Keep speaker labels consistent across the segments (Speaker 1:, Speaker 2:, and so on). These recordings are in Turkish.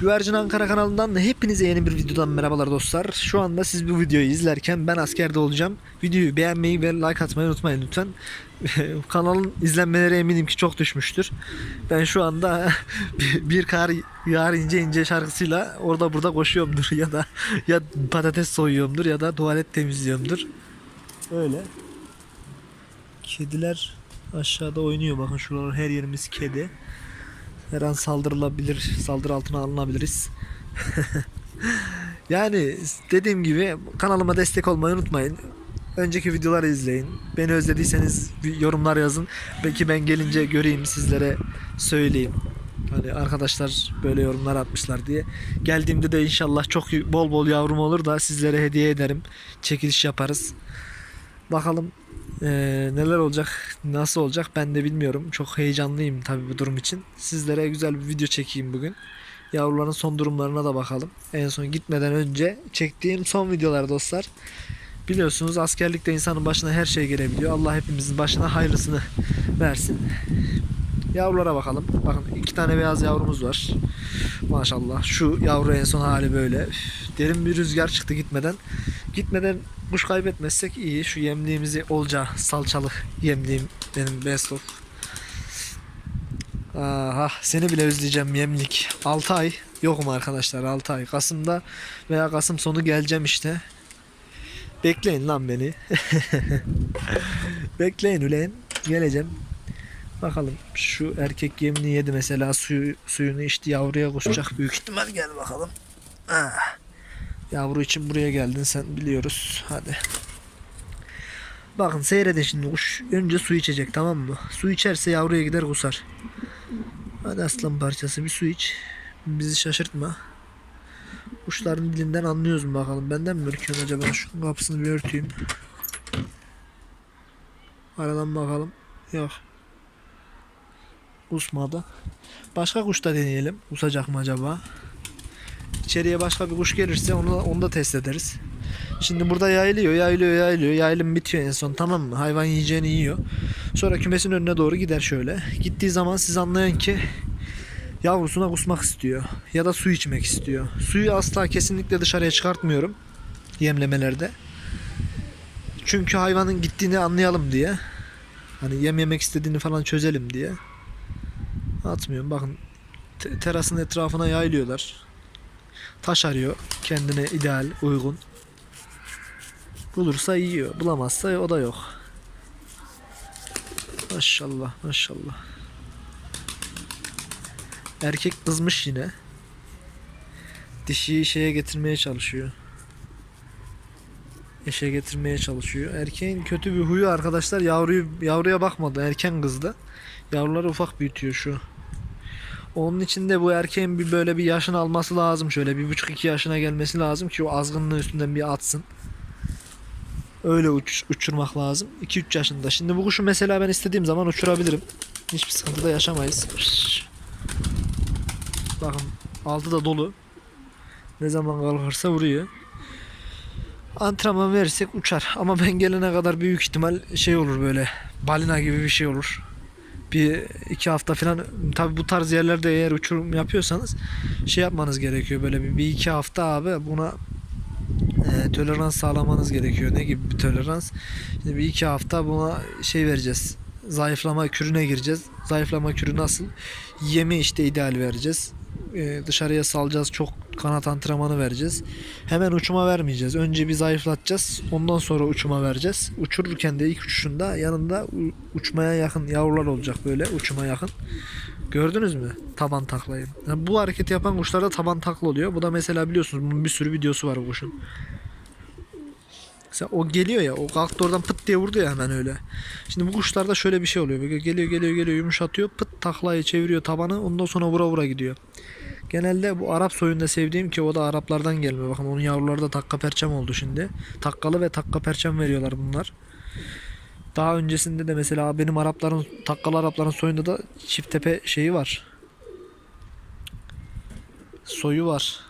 Speaker 1: Güvercin Ankara kanalından da hepinize yeni bir videodan merhabalar dostlar. Şu anda siz bu videoyu izlerken ben askerde olacağım. Videoyu beğenmeyi ve like atmayı unutmayın lütfen. Kanalın izlenmeleri eminim ki çok düşmüştür. Ben şu anda bir- kar yağar ince ince şarkısıyla orada burada koşuyorumdur ya da ya patates soyuyorumdur ya da tuvalet temizliyorumdur. Öyle. Kediler aşağıda oynuyor bakın şuralar her yerimiz kedi. Her an saldırılabilir, saldırı altına alınabiliriz. yani dediğim gibi kanalıma destek olmayı unutmayın. Önceki videoları izleyin. Beni özlediyseniz yorumlar yazın. Belki ben gelince göreyim sizlere söyleyeyim. Hani arkadaşlar böyle yorumlar atmışlar diye. Geldiğimde de inşallah çok bol bol yavrum olur da sizlere hediye ederim. Çekiliş yaparız. Bakalım eee, neler olacak, nasıl olacak ben de bilmiyorum. Çok heyecanlıyım tabii bu durum için. Sizlere güzel bir video çekeyim bugün. Yavruların son durumlarına da bakalım. En son gitmeden önce çektiğim son videolar dostlar. Biliyorsunuz askerlikte insanın başına her şey gelebiliyor. Allah hepimizin başına hayırlısını versin. Yavrulara bakalım. Bakın iki tane beyaz yavrumuz var. Maşallah. Şu yavru en son hali böyle. Derin bir rüzgar çıktı gitmeden. Gitmeden kuş kaybetmezsek iyi. Şu yemliğimizi olca salçalı yemliğim benim best of. Aha seni bile özleyeceğim yemlik. 6 ay yokum arkadaşlar 6 ay. Kasım'da veya Kasım sonu geleceğim işte. Bekleyin lan beni. Bekleyin ulen. Geleceğim. Bakalım şu erkek yemini yedi mesela suyu, suyunu içti yavruya koşacak büyük ihtimal gel bakalım. Ah. Yavru için buraya geldin sen biliyoruz. Hadi. Bakın seyredin şimdi kuş önce su içecek tamam mı? Su içerse yavruya gider kusar. Hadi aslan parçası bir su iç. Bizi şaşırtma. Kuşların dilinden anlıyoruz mu bakalım. Benden mi ürküyorsun acaba? Şu kapısını bir örteyim. Aradan bakalım. Yok. Kusmadı. Başka kuş da deneyelim. Kusacak mı acaba? İçeriye başka bir kuş gelirse onu, onu da test ederiz. Şimdi burada yayılıyor, yayılıyor, yayılıyor. Yayılım bitiyor en son tamam mı? Hayvan yiyeceğini yiyor. Sonra kümesin önüne doğru gider şöyle. Gittiği zaman siz anlayın ki yavrusuna kusmak istiyor. Ya da su içmek istiyor. Suyu asla kesinlikle dışarıya çıkartmıyorum. Yemlemelerde. Çünkü hayvanın gittiğini anlayalım diye. Hani yem yemek istediğini falan çözelim diye. Atmıyorum. Bakın te- terasın etrafına yayılıyorlar. Taş arıyor. Kendine ideal, uygun. Bulursa yiyor. Bulamazsa o da yok. Maşallah maşallah. Erkek kızmış yine. Dişiyi şeye getirmeye çalışıyor. Eşe getirmeye çalışıyor. Erkeğin kötü bir huyu arkadaşlar yavruyu yavruya bakmadı. Erken kızdı. Yavruları ufak büyütüyor şu. Onun için de bu erkeğin bir böyle bir yaşını alması lazım. Şöyle bir buçuk iki yaşına gelmesi lazım ki o azgınlığın üstünden bir atsın. Öyle uç, uçurmak lazım. 2-3 yaşında. Şimdi bu kuşu mesela ben istediğim zaman uçurabilirim. Hiçbir sıkıntı yaşamayız. Bakın altı da dolu. Ne zaman kalkarsa vuruyor. Antrenman verirsek uçar. Ama ben gelene kadar büyük ihtimal şey olur böyle. Balina gibi bir şey olur. Bir iki hafta falan tabi bu tarz yerlerde eğer uçurum yapıyorsanız şey yapmanız gerekiyor böyle bir, bir iki hafta abi buna e, tolerans sağlamanız gerekiyor. Ne gibi bir tolerans? Şimdi bir iki hafta buna şey vereceğiz. Zayıflama kürüne gireceğiz. Zayıflama kürü nasıl? Yemi işte ideal vereceğiz. E, dışarıya salacağız. Çok kanat antrenmanı vereceğiz. Hemen uçuma vermeyeceğiz. Önce bir zayıflatacağız. Ondan sonra uçuma vereceğiz. Uçururken de ilk uçuşunda yanında uçmaya yakın yavrular olacak böyle uçuma yakın. Gördünüz mü? Taban taklayı. Yani bu hareketi yapan kuşlarda taban takla oluyor. Bu da mesela biliyorsunuz bunun bir sürü videosu var bu kuşun. Mesela o geliyor ya o kalktı oradan pıt diye vurdu ya hemen öyle. Şimdi bu kuşlarda şöyle bir şey oluyor. Böyle geliyor geliyor geliyor yumuşatıyor pıt taklayı çeviriyor tabanı ondan sonra vura vura gidiyor. Genelde bu Arap soyunda sevdiğim ki o da Araplardan gelme. Bakın onun yavruları da takka perçem oldu şimdi. Takkalı ve takka perçem veriyorlar bunlar. Daha öncesinde de mesela benim Arapların takkalı Arapların soyunda da çift tepe şeyi var. Soyu var.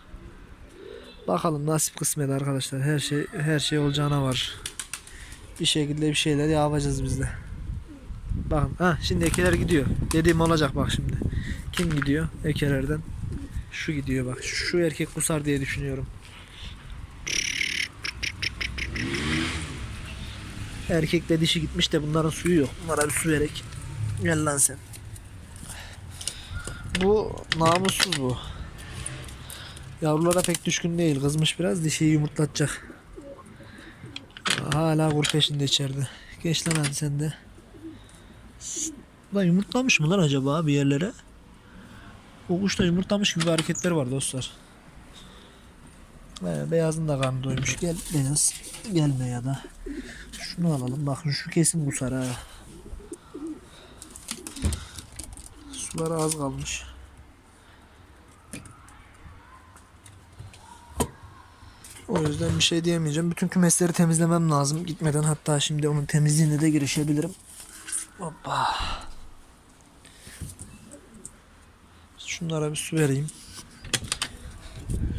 Speaker 1: Bakalım nasip kısmet arkadaşlar. Her şey her şey olacağına var. Bir şekilde bir şeyler yapacağız biz de. Bakın ha şimdi ekeler gidiyor. Dediğim olacak bak şimdi. Kim gidiyor ekelerden? Şu gidiyor bak. Şu erkek kusar diye düşünüyorum. Erkekle dişi gitmiş de bunların suyu yok. Bunlara bir su verek. Gel lan sen. Bu namussuz bu. Yavrulara pek düşkün değil. Kızmış biraz. Dişiyi yumurtlatacak. Hala kur peşinde içeride. Geç lan hadi sen de. Lan yumurtlamış mı lan acaba bir yerlere? O kuş da yumurtlamış gibi hareketler var dostlar. Beyazın da karnı doymuş. Gel beyaz. Gelme ya da. Şunu alalım. Bakın şu kesin kusar ha. Suları az kalmış. O yüzden bir şey diyemeyeceğim. Bütün kümesleri temizlemem lazım. Gitmeden hatta şimdi onun temizliğine de girişebilirim. Hoppa. Şunlara bir su vereyim.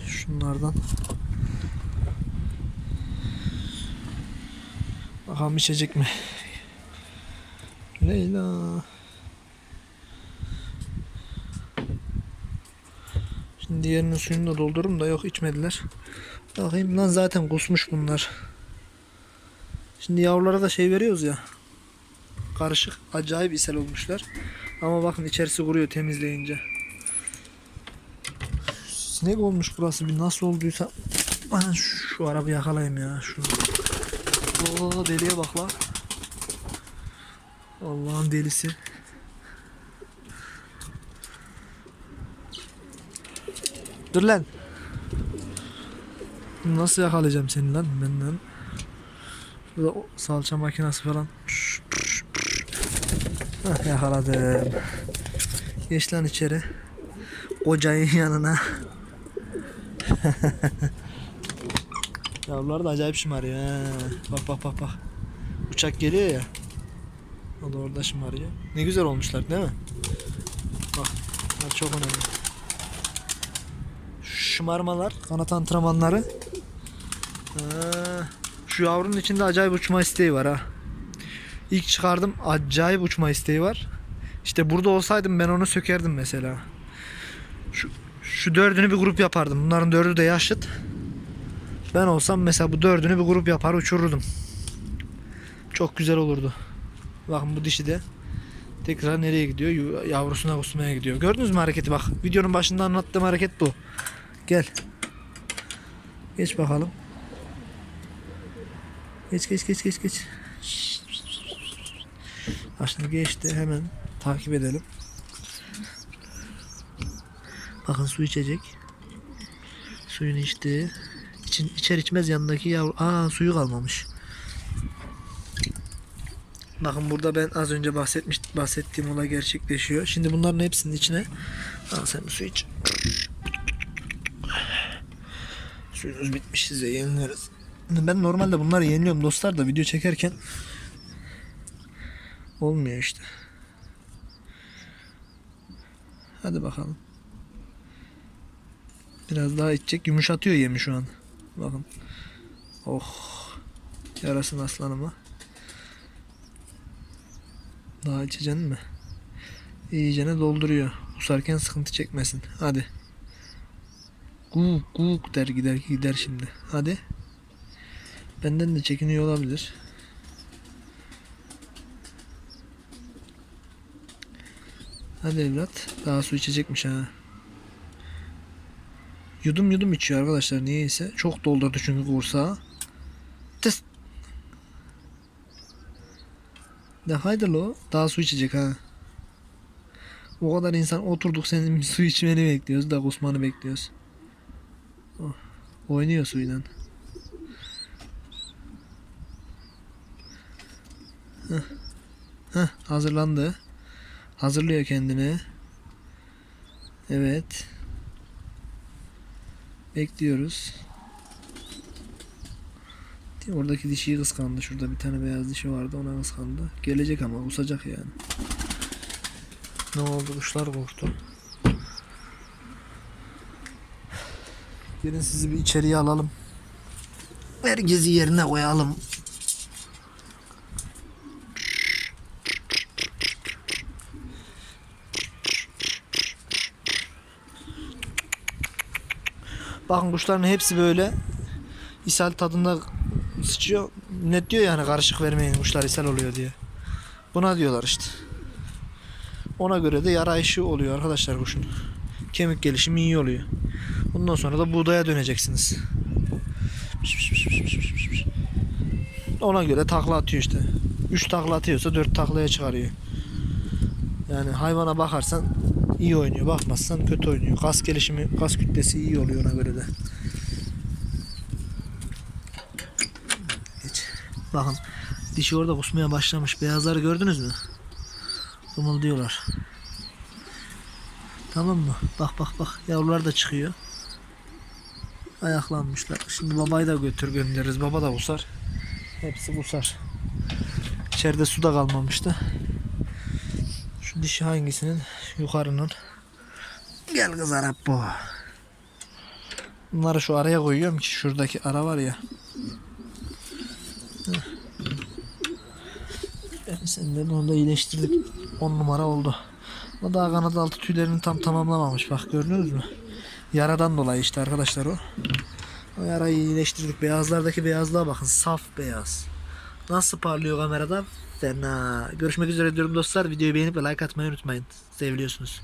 Speaker 1: Şunlardan. Bakalım içecek mi? Leyla. Diğerinin suyunu da doldururum da yok içmediler. Bakayım lan zaten kusmuş bunlar. Şimdi yavrulara da şey veriyoruz ya. Karışık acayip ishal olmuşlar. Ama bakın içerisi kuruyor temizleyince. Sinek olmuş burası bir nasıl olduysa. Ben şu arabayı yakalayayım ya. Şunu. Oo deliye bak la. Allah'ın delisi. Dur lan. Nasıl yakalayacağım seni lan benden? Burada o salça makinesi falan. Hah yakaladım. Geç lan içeri. Kocayın yanına. Yavrular da acayip şımarıyor. He. Bak bak bak bak. Uçak geliyor ya. O da orada şımarıyor. Ne güzel olmuşlar değil mi? Bak. Bunlar çok önemli. Şımarmalar, kanat antrenmanları. Ha, şu yavrunun içinde acayip uçma isteği var ha. İlk çıkardım acayip uçma isteği var. İşte burada olsaydım ben onu sökerdim mesela. Şu, şu dördünü bir grup yapardım. Bunların dördü de yaşıt. Ben olsam mesela bu dördünü bir grup yapar uçururdum. Çok güzel olurdu. Bakın bu dişi de tekrar nereye gidiyor? Yavrusuna kusmaya gidiyor. Gördünüz mü hareketi bak. Videonun başında anlattığım hareket bu. Gel. Geç bakalım. Geç geç geç geç geç. Ha şimdi geçti hemen takip edelim. Bakın su içecek. Suyunu içti. İçin, içer içmez yanındaki yavru. Aa suyu kalmamış. Bakın burada ben az önce bahsetmiş bahsettiğim olay gerçekleşiyor. Şimdi bunların hepsinin içine al sen su iç. Suyunuz bitmiş size yenileriz. Ben normalde bunları yeniliyorum dostlar da video çekerken olmuyor işte. Hadi bakalım. Biraz daha içecek. Yumuşatıyor yemi şu an. Bakın. Oh. Yarasın aslanıma. Daha içeceksin mi? İyicene dolduruyor. Kusarken sıkıntı çekmesin. Hadi. Guk guk der gider gider şimdi. Hadi. Benden de çekiniyor olabilir. Hadi evlat. Daha su içecekmiş ha. Yudum yudum içiyor arkadaşlar niyeyse. Çok doldurdu çünkü kursağı. Tıs. De haydi lo. Daha su içecek ha. O kadar insan oturduk senin su içmeni bekliyoruz da kusmanı bekliyoruz. Oynuyor suyla. Heh. Heh, hazırlandı. Hazırlıyor kendini. Evet. Bekliyoruz. Oradaki dişiyi kıskandı. Şurada bir tane beyaz dişi vardı ona kıskandı. Gelecek ama kusacak yani. Ne oldu? Kuşlar korktu. Gelin sizi bir içeriye alalım. Herkesi yerine koyalım. Bakın kuşların hepsi böyle ishal tadında sıçıyor. Net diyor yani karışık vermeyin kuşlar ishal oluyor diye. Buna diyorlar işte. Ona göre de yara işi oluyor arkadaşlar kuşun. Kemik gelişimi iyi oluyor. Bundan sonra da buğdaya döneceksiniz. Ona göre takla atıyor işte. 3 takla atıyorsa 4 taklaya çıkarıyor. Yani hayvana bakarsan iyi oynuyor. Bakmazsan kötü oynuyor. Kas gelişimi, kas kütlesi iyi oluyor ona göre de. Geç. Bakın dişi orada kusmaya başlamış. Beyazları gördünüz mü? Kımıldıyorlar. Tamam mı? Bak bak bak yavrular da çıkıyor. Ayaklanmışlar. Şimdi babayı da götür göndeririz. Baba da kusar. Hepsi kusar. İçeride su da kalmamıştı. Şu dişi hangisinin? Yukarının. Gel kız Arap bu. Bunları şu araya koyuyorum ki şuradaki ara var ya. Yani senden onu da iyileştirdik. 10 numara oldu. O daha kanat altı tüylerini tam tamamlamamış. Bak gördünüz mü? Yaradan dolayı işte arkadaşlar o. O yarayı iyileştirdik. Beyazlardaki beyazlığa bakın. Saf beyaz. Nasıl parlıyor kamerada? Fena. Görüşmek üzere diyorum dostlar. Videoyu beğenip ve like atmayı unutmayın. Seviliyorsunuz.